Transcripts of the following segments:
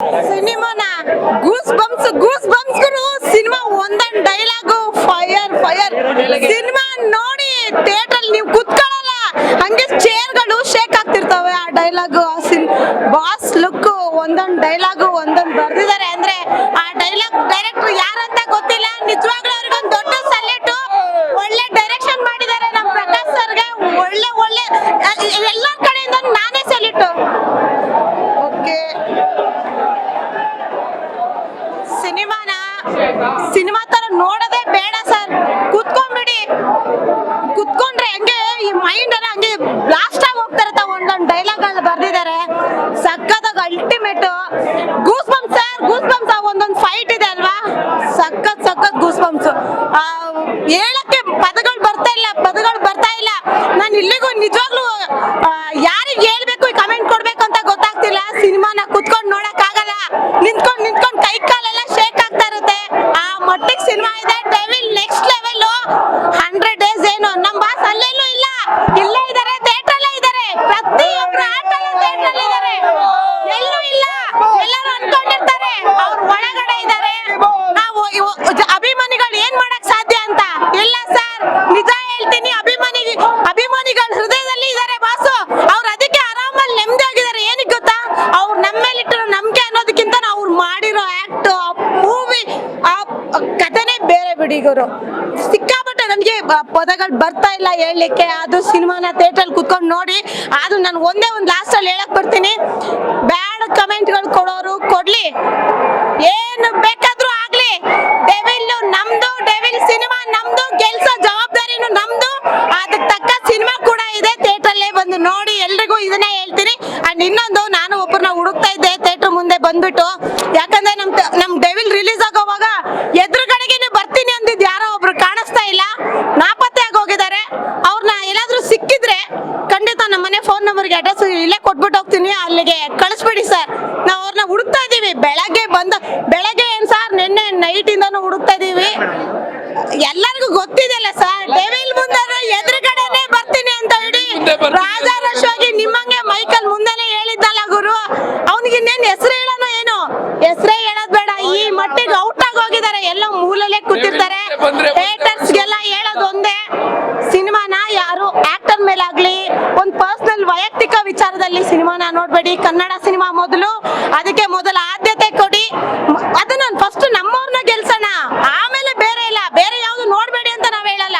ಸಿನಿಮಾನ goose bumps goose bumps cinema ಒಂದೊಂದು dialogue fire fire cinema ನೋಡಿ ಥಿಯೇಟರ್ ನೀವು ಕುತ್ಕೊಳ್ಳಲ್ಲ. ಹಂಗೆ ಚೇರ್ಗಳು ಶೇಕ್ ಆಗ್ತಿರ್ತವೆ ಆ ಡೈಲಾಗು ಆ ಸಿನ್ ಬಾಸ್ ಲುಕ್ ಒಂದೊಂದ್ ಡೈಲಾಗು ಒಂದೊಂದ್ ಬರ್ದಿದ್ದಾರೆ ಅಂದ್ರೆ ಆ ಡೈಲಾಗ್ ಡೈರೆಕ್ಟರ್ ಯಾರಂತ ಗೊತ್ತಿಲ್ಲ ನಿಜವಾಗ್ಲೂ ಅವ್ರಿಗೊಂದು ದೊಡ್ಡ ಸಲ್ಯೂಟ್ ಒಳ್ಳೆ ಡೈರೆಕ್ಷನ್ ಮಾಡಿದ್ದಾರೆ ನಮ್ಮ ಪ್ರಕಾಶ್ ಸರ್ಗೆ ಒಳ್ಳೆ ಒಳ್ಳೆ ಎಲ್ಲರ ಕಡೆಯಿಂದ ನಾನೇ ಸಲ್ಯೂಟ್ ಓಕೆ ಸಿನಿಮಾನ ಸಿನಿಮಾ ತರ ನೋಡೋದೇ ಬೇಡ ಸರ್ ಕುತ್ಕೊಂಡ್ಬಿಡಿ ಕುತ್ಕೊಂಡ್ರೆ ಹಂಗೆ ಈ ಮೈಂಡ್ ಎಲ್ಲ ಹಂಗೆ ಬ್ಲಾಸ್ಟ್ ಆಗಿ ಹೋಗ್ತಿರತ್ತ ಒಂದೊಂದು ಡೈಲಾಗ್ಗಳು ಬರ್ದಿದ್ದಾರೆ ಸಕ್ಕತ್ತಾಗ ultimate goose bump sir goose bumps ಒಂದೊಂದು ಫೈಟ್ ಇದೆ ಅಲ್ವಾ ಸಖತ್ ಸಖತ್ ಗೂಸ್ ಹೇಳಕ್ಕೆ ಪದಗಳು ಬರ್ತಾ ಇಲ್ಲ, ಪದಗಳು ಬರ್ತಾ ಇಲ್ಲ. ನಾನು ಇಲ್ಲಿಗೂ ನಿಜವಾಗ್ಲೂ ಯಾರಿಗೆ ಹೇಳ್ಬೇಕು ಕಮೆಂಟ್ ಕೊಡ್ಬೇಕು ಅಂತ ಗೊತ್ತಾಗ್ತಿಲ್ಲ. ಸಿನಿಮಾನ ಕುತ್ಕೊಂಡು ನೋಡಕ್ ಆಗಲ್ಲ ನಿಂತ್ಕೊಂಡು ನಿಂತ್ಕೊಂಡು ಕೈ ಕಾಲೆಲ್ಲ ಶೇಕ್ ಆಗ್ತಾ ಇರುತ್ತೆ. ಆ ಮಟ್ಟಿಗೆ ಸಿನಿಮಾ ಇದೆ Devil next level hundred days ಏನು? ನಮ್ಮ ಬಾಸ್ ಅಲ್ಲೆಲ್ಲೂ ಇಲ್ಲ. ಇಲ್ಲೇ ಇದಾರೆ ಥಿಯೇಟರ್ ಅಲ್ಲೇ ಇದಾರೆ ಪ್ರತಿಯೊಬ್ರು ಆಟಲ್ಲೂ ಥಿಯೇಟರ್ ಇದಾರೆ ಎಲ್ಲೂ ಇಲ್ಲ ಎಲ್ಲರೂ ಅನ್ಕೊಂಡಿರ್ತಾರೆ ಅವ್ರು ಒಳಗಡೆ ಇದಾರೆ ನಾವು ಇವ- ಜ- ಅಭಿಮಾನಿಗಳು ಏನ್ ಮಾಡಕ್ ಸಾಧ್ಯ ಅಂತ ಇಲ್ಲ ಸರ್ ನಿಜ ಹೇಳ್ತೀನಿ ಅಭಿಮಾನಿ ಅಭಿಮಾನಿಗಳ ಹೃದಯದಲ್ಲಿ ಇದಾರೆ ಬಾಸು ಅವ್ರು ಅದಕ್ಕೆ ಆರಾಮಲ್ಲಿ ನೆಮ್ಮದಿ ಆಗಿದ್ದಾರೆ ಏನಕ್ಕೆ ಗೊತ್ತಾ ಅವ್ರು ನಮ್ಮ ಮೇಲೆ ಇಟ್ಟಿರೋ ನಂಬಿಕೆ ಅನ್ನೋದಕ್ಕಿಂತ ಅವ್ರು ಮಾಡಿರೋ ಆಕ್ಟ್ ಮೂವಿ ಆ ಕಥೆನೇ ಗುರು ಸಿಕ್ಕಾಪಟ್ಟೆ ನನಗೆ ಪದಗಳು ಬರ್ತಾ ಇಲ್ಲ ಹೇಳಲಿಕ್ಕೆ. ಅದು ಸಿನಿಮಾನ ಥಿಯೇಟ್ರಲ್ಲಿ ಕುತ್ಕೊಂಡು ನೋಡಿ. ಅದು ನಾನು ಒಂದೇ ಒಂದು ಲಾಸ್ಟಲ್ಲಿ ಹೇಳಕ್ ಬರ್ತೀನಿ. ಬ್ಯಾಡ್ ಕಮೆಂಟ್ಗಳು ಕೊಡೋರು ಕೊಡ್ಲಿ. ಏನು ಬೇಕಾದ್ರೂ ಆಗ್ಲಿ. ಡೆವಿಲ್ ನಮ್ದು, ಡೆವಿಲ್ ಸಿನಿಮಾ ನಮ್ದು, ಗೆಲ್ಸೋ ಜವಾಬ್ದಾರಿನೂ ನಮ್ದು. ಅದಕ್ಕೆ ತಕ್ಕ ಸಿನಿಮಾ ಕೂಡ ಇದೆ ಥಿಯೇಟ್ರಲ್ಲೇ ಬಂದು ನೋಡಿ. ಎಲ್ರಿಗೂ ಇದನ್ನೇ ಹೇಳ್ತೀನಿ. ಅಂಡ್ ಇನ್ನೊಂದು, ನಾನು ಒಬ್ಬರನ್ನ ಹುಡುಕ್ತಾ ಇದ್ದೆ ಥಿಯೇಟ್ರ್ ಮುಂದೆ ಬಂದ್ಬಿಟ್ಟು. ಯಾಕಂದ್ರೆ ನಮ್ ತ- ನಮ್ ಡೆವಿಲ್ ರಿಲೀಸ್ ಆಗೋವಾಗ ಎದುರುಗಡೆಗೇನೆ ಬರ್ತೀನಿ ಅಂದಿದ್ ಯಾರೋ ಒಬ್ರು ಕಾಣಿಸ್ತಾ ಇಲ್ಲ ನಾಪತ್ತೆ ಆಗೋಗಿದ್ದಾರೆ ಅವ್ರನ್ನ ಎಲ್ಲಾದ್ರೂ ಸಿಕ್ಕಿದ್ರೆ ಖಂಡಿತ ನಮ್ಮ ಮನೆ ಫೋನ್ ನಂಬರ್ಗೆ ಅಡ್ರೆಸ್ ಇಲ್ಲೇ ಕೊಟ್ಬಿಟ್ಟು ಹೋಗ್ತೀನಿ ಅಲ್ಲಿಗೆ ಕಳಿಸ್ಬಿಡಿ ಸರ್ ನಾವು ಅವ್ರನ್ನ ಹುಡುಕ್ತಾ ಇದೀವಿ. ಬೆಳಗ್ಗೆ ಬಂದ ಬೆಳಗ್ಗೆ ಏನ್ ಸರ್ ನಿನ್ನೆ ನೈಟ್ ಇಂದಾನು ಹುಡುಕ್ತಾ ಇದೀವಿ. ಎಲ್ಲರಿಗೂ ಗೊತ್ತಿದೆಯಲ್ಲ ಸರ್ ನೋಡ್ಬೇಡಿ. ಕನ್ನಡ ಸಿನಿಮಾ ಮೊದಲು ಅದಕ್ಕೆ ಮೊದಲ ಆದ್ಯತೆ ಕೊಡಿ. ಅದನ್ನ ಫಸ್ಟ್ ನಮ್ಮವ್ರನ್ನ ಗೆಲ್ಸೋಣ. ಆಮೇಲೆ ಬೇರೆ ಇಲ್ಲ. ಬೇರೆ ಯಾವ್ದು ನೋಡ್ಬೇಡಿ ಅಂತ ನಾವ್ ಹೇಳಲ್ಲ.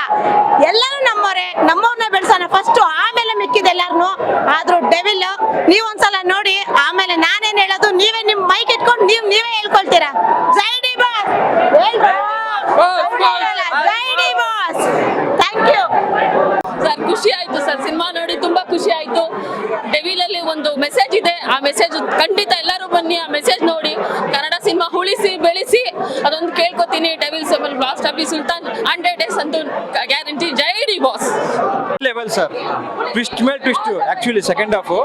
ಎಲ್ಲರೂ ನಮ್ಮವ್ರೆ ನಮ್ಮವ್ರನ್ನ ಬೆಳ್ಸೋಣ ಫಸ್ಟ್ ಆಮೇಲೆ ಮಿಕ್ಕಿದೆ ಎಲ್ಲಾರ್ನು. ಆದ್ರೂ ಡೆವಿಲ್ ನೀವ್ ಒಂದ್ಸಲ ನೋಡಿ. ಆಮೇಲೆ ನಾನೇನ್ ಹೇಳೋದು? ನೀವೇ ನಿಮ್ ಮೈಕ್ ಇಟ್ಕೊಂಡು ನೀವ್ ನೀವೇ ಹೇಳ್ಕೊಳ್ತೀರಾ? ಜೈ D boss! Jai D boss. Thank you sir ಖುಷಿ ಆಯ್ತು ಸರ್. ಸಿನಿಮಾ ನೋಡಿ ತುಂಬಾ ಖುಷಿ ಆಯ್ತು. ಡೆವಿಲ್ ಅಲ್ಲಿ ಒಂದು ಮೆಸೇಜ್ ಇದೆ. ಆ ಮೆಸೇಜ್ ಖಂಡಿತ ಎಲ್ಲರೂ ಬನ್ನಿ, ಆ ಮೆಸೇಜ್ ನೋಡಿ. ಕನ್ನಡ ಸಿನಿಮಾ ಉಳಿಸಿ, ಬೆಳೆಸಿ. ಅದೊಂದು ಕೇಳ್ಕೊತೀನಿ. Devil seven blast of Sultan hundred days ಅಂತೂ ಗ್ಯಾರಂಟಿ ಜೈ D boss. Level sir twist ಮೇಲೆ twist actually second half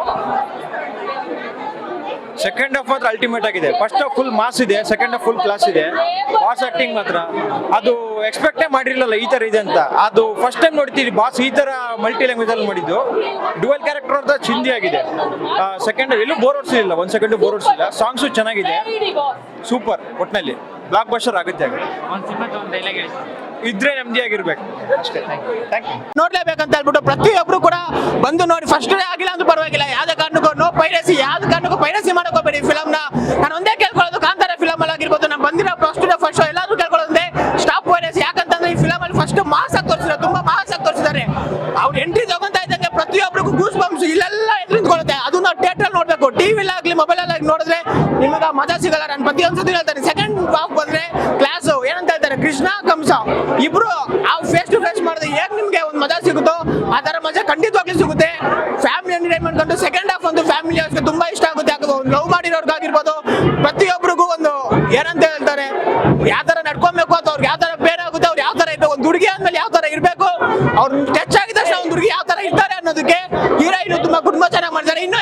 second half ಮಾತ್ರ ಅಲ್ಟಿಮೇಟ್ ಆಗಿದೆ. ಫಸ್ಟ್ ಹಾಫ್ ಫುಲ್ ಮಾಸ್ ಇದೆ ಸೆಕೆಂಡ್ ಹಾಫ್ ಫುಲ್ ಕ್ಲಾಸ್ ಇದೆ. ಬಾಸ್ ಆಕ್ಟಿಂಗ್ ಮಾತ್ರ. ಅದು ಎಕ್ಸ್ಪೆಕ್ಟೇ ಮಾಡಿರಲಿಲ್ಲ ಈ ತರ ಇದೆ ಅಂತ. ಅದು ಫಸ್ಟ್ ಟೈಮ್ ನೋಡ್ತೀವಿ ಬಾಸ್ ಈ ತರ ಮಲ್ಟಿ ಲ್ಯಾಂಗ್ವೇಜ್ ಅಲ್ಲಿ ಮಾಡಿದ್ದು. ಡುವೆಲ್ ಕ್ಯಾರೆಕ್ಟರ್ ಅಂತ ಚಿಂದಿ ಆಗಿದೆ. ಸೆಕೆಂಡ್ ಎಲ್ಲೂ ಬೋರ್ ಓಡಿಸಲಿಲ್ಲ ಒಂದ್ ಸೆಕೆಂಡ್ ಬೋರ್ ಹೊಡ್ಸಿಲ್ಲ. ಸಾಂಗ್ಸು ಚೆನ್ನಾಗಿದೆ. ಸೂಪರ್ ಒಟ್ನಲ್ಲಿ. ಬ್ಲಾಕ್ ಬಸ್ಟರ್ ಆಗುತ್ತೆ ಇದ್ರೆ ನೆಮ್ಮದಿಯಾಗಿರ್ಬೇಕು ಅಷ್ಟೇ ಥ್ಯಾಂಕ್ ಯು ನೋಡ್ಲೇಬೇಕಂತ ಹೇಳ್ಬಿಟ್ಟು ಪ್ರತಿಯೊಬ್ರು ಕೂಡ ಬಂದು ನೋಡಿ ಫಸ್ಟ್ ಡೇ ಆಗಿಲ್ಲ ಅಂದ್ರೂ ಪರವಾಗಿಲ್ಲ. ಯಾವ ಕಾರಣಕ್ಕೂ ನೋ ಪೈರಸಿ ಯಾವ ಕಾರಣಕ್ಕೂ ಪೈರಸಿ ಮಾಡ್ಕೋಬೇಡಿ ಫಿಲಮ್ನ. ನಾನು ಒಂದೇ ಕೇಳ್ಕೊಳ್ಳೋದು ಕಾಂತಾರ ಫಿಲಮ್ ಅಲ್ಲಿ ಆಗಿರ್ಬೋದು. ನಾನು ಬಂದಿರೋ ಫಸ್ಟ್ ಡೇ ಫಸ್ಟ್ ಎಲ್ಲಾದ್ರೂ ಕೇಳ್ಕೊಳ್ಳೋದೇ ಸ್ಟಾಪ್ ಪೈರಸಿ ಯಾಕಂತಂದ್ರೆ ಈ ಫಿಲಮ್ ಅಲ್ಲಿ ಫಸ್ಟ್ ಮಾಸ್ ಆಗಿ ತೋರಿಸಿದ್ರೆ ತುಂಬಾ ಮಾಸ್ ಆಗಿ ತೋರಿಸಿದ್ದಾರೆ ಅವ್ರು ಎಂಟ್ರಿ ತಗೊಂತ ಇದ್ದಂಗೆ ಪ್ರತಿಯೊಬ್ಬರಿಗೂ ಗೂಸ್ ಬಂಪ್ಸ್ ಇಲ್ಲೆಲ್ಲ ಕೊಡುತ್ತೆ ಅದು ನಾವು ಥಿಯೇಟರ್ ನೋಡ್ಬೇಕು. ಟಿವಿ ಆಗ್ಲಿ ಮೊಬೈಲ್ ಅಲ್ಲಿ ನೋಡಿದ್ರೆ ನಿಮಗೆ ಮಜಾ ಸಿಗಲ್ಲ. ನಾನು ಪ್ರತಿಯೊಂದು ಸತಿ ಹೇಳ್ತೇನೆ ಸೆಕೆಂಡ್ ಹಾಫ್ ಬಂದ್ರೆ ಕ್ಲಾಸ್ ಏನಂತ ಹೇಳ್ತಾರೆ ಕೃಷ್ಣ ಕಂಸ ಇಬ್ರು ಆ ಫೇಸ್ ಟು ಫೇಸ್ ಮಾಡಿದ್ರೆ ಹೇಗ್ ನಿಮ್ಗೆ ಒಂದು ಮಜಾ ಸಿಗುತ್ತೋ, ಆ ತರ ಮಜಾ ಖಂಡಿತವಾಗ್ಲೂ ಸಿಗುತ್ತೆ. ಫ್ಯಾಮಿಲಿ ಎಂಟರ್ಟೈನ್ಮೆಂಟ್ ಅಂತ ಸೆಕೆಂಡ್ ಹಾಫ್ ಒಂದು ಫ್ಯಾಮಿಲಿ ಅವ್ರಿಗೆ ತುಂಬಾ ಇಷ್ಟ ಆಗುತ್ತೆ. ಲವ್ ಮಾಡಿರೋರ್ಗಾಗಿರ್ಬೋದು ಪ್ರತಿಯೊಬ್ಬರಿಗೂ ಒಂದು ಏನಂತ ಹೇಳ್ತಾರೆ, ಯಾವ ತರ ನಡ್ಕೊಬೇಕು ಅಥವಾ ಅವ್ರಿಗೆ ಯಾವ ತರ ಬೇರೆ ಆಗುತ್ತೆ, ಅವ್ರು ಯಾವ ತರ ಇರ್ಬೇಕು, ಒಂದು ಹುಡುಗಿ ಆದ್ಮೇಲೆ ಯಾವ ತರ ಇರ್ಬೇಕು ಅವ್ರು ಟಚ್ ಆಗಿದ ಒಂದು ಹುಡುಗಿ ಯಾವ ತರ ಇರ್ತಾರೆ ಅನ್ನೋದಕ್ಕೆ ಹೀರೋಯಿನ್ ತುಂಬಾ ಕುಟುಂಬ ಚೆನ್ನಾಗಿ ಮಾಡ್ತಾರೆ. ಇನ್ನು